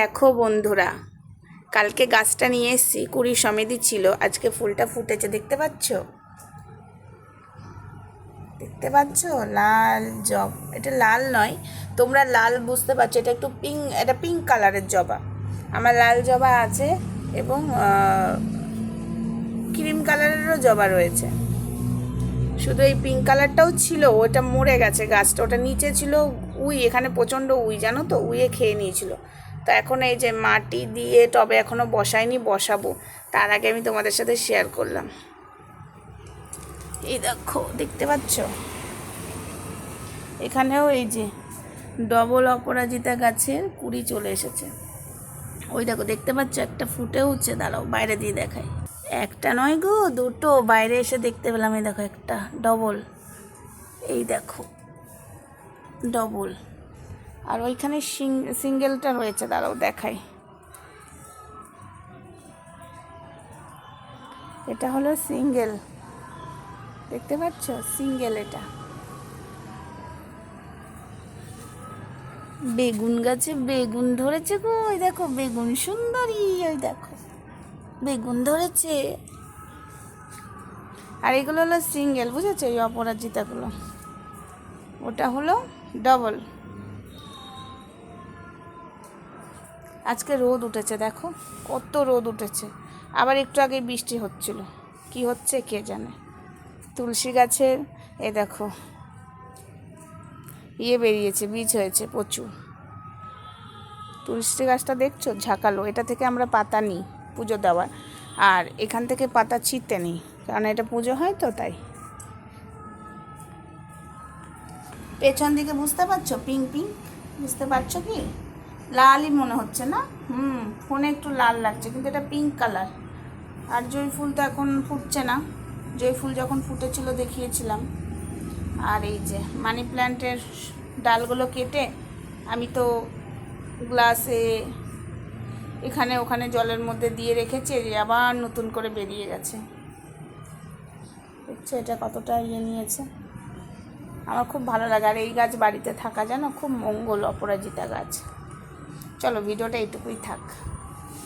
দেখো বন্ধুরা, কালকে গাছটা নিয়ে এসেছি, কুড়ি সমেতি ছিল, আজকে ফুলটা ফুটেছে, দেখতে পাচ্ছ? দেখতে পাচ্ছ? লাল জব, এটা লাল নয়, তোমরা লাল বুঝতে পারছ, এটা একটু পিঙ্ক এটা পিঙ্ক কালারের জবা, আমার লাল জবা আছে এবং ক্রিম কালারেরও জবা রয়েছে, শুধু এই পিঙ্ক কালারটাও ছিল, ওটা মরে গেছে গাছটা, ওটা নিচে ছিল উই, এখানে প্রচণ্ড উই, জানো তো? উইয়ে খেয়ে নিয়েছিল তো এখন এই যে মাটি দিয়ে টবে এখনও বসাইনি, বসাবো। তার আগে আমি তোমাদের সাথে শেয়ার করলাম। এই দেখো, দেখতে পাচ্ছ? এখানেও এই যে ডবল অপরাজিতা গাছের কুড়ি চলে এসেছে। ওই দেখো, দেখতে পাচ্ছ? একটা ফুটে উঠছে, দাঁড়াও, বাইরে দিয়ে দেখাই। একটা নয় গো, দুটো, বাইরে এসে দেখতে পেলাম, এই দেখো একটা ডবল এই দেখো ডবল আর ওইখানে সিঙ্গেলটা রয়েছে, দাঁড়াও দেখাই। এটা হলো সিঙ্গেল। দেখতে পাচ্ছ? সিঙ্গেল এটা। বেগুন গাছে বেগুন ধরেছে গো, ওই দেখো, বেগুন সুন্দরী, ওই দেখো। বেগুন ধরেছে। আর এগুলো হলো সিঙ্গেল, বুঝেছ? এই অপরাজিতাগুলো। ওটা হলো ডবল আজকে রোদ উঠেছে, দেখো, কত রোদ উঠেছে। আবার একটু আগে বৃষ্টি হচ্ছিল। কি হচ্ছে কে জানে? তুলসী গাছের, এ দেখো ইয়ে বেরিয়েছে, বীজ হয়েছে প্রচুর। তুলসী গাছটা দেখছ? ঝাঁকালো। এটা থেকে আমরা পাতা নিই, পুজো দেওয়ার। আর এখান থেকে পাতা ছিটতে নিই, কারণ এটা পুজো হয় তো, তাই। পেছন দিকে বুঝতে পারছ? Pink pink? বুঝতে পারছ কি? লালই মনে হচ্ছে না? হুম, ফোনে একটু লাল লাগছে, কিন্তু এটা পিঙ্ক কালার আর জয় ফুল তো এখন ফুটছে না। জয় ফুল যখন ফুটেছিল দেখিয়েছিলাম। আর এই যে মানি প্ল্যান্টের ডালগুলো কেটে আমি তো গ্লাসে এখানে ওখানে জলের মধ্যে দিয়ে রেখেছে আবার নতুন করে বেরিয়ে গেছে। দেখছ এটা কতটা ইয়ে নিয়েছে। আমার খুব ভালো লাগে। আর এই গাছ বাড়িতে থাকা যেন খুব মঙ্গল অপরাজিতা গাছ। চলো ভিডিওটা এইটুকুই থাক।